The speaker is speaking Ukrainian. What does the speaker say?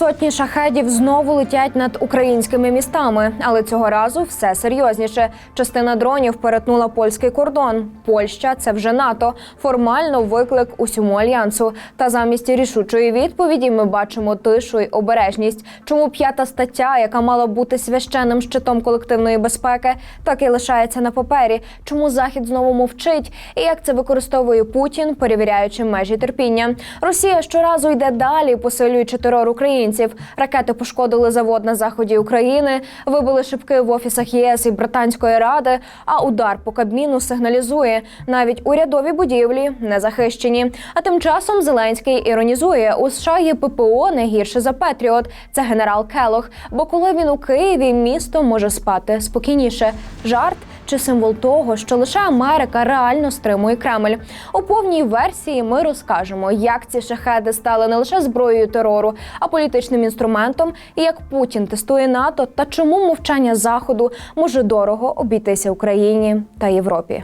Сотні шахедів знову летять над українськими містами, але цього разу все серйозніше. Частина дронів перетнула польський кордон. Польща це вже НАТО. Формально виклик усьому альянсу. Та замість рішучої відповіді ми бачимо тишу й обережність. Чому п'ята стаття, яка мала бути священним щитом колективної безпеки, так і лишається на папері? Чому захід знову мовчить? І як це використовує Путін, перевіряючи межі терпіння? Росія щоразу йде далі, посилюючи терор українців. Ракети пошкодили завод на заході України, вибили шибки в офісах ЄС і Британської ради. А удар по Кабміну сигналізує, навіть урядові будівлі не захищені. А тим часом Зеленський іронізує у США є ППО не гірше за Петріот. Це генерал Келох. Бо коли він у Києві, місто може спати спокійніше. Жарт чи символ того, що лише Америка реально стримує Кремль. У повній версії ми розкажемо, як ці шахеди стали не лише зброєю терору, а політичним інструментом, і як Путін тестує НАТО та чому мовчання Заходу може дорого обійтися Україні та Європі.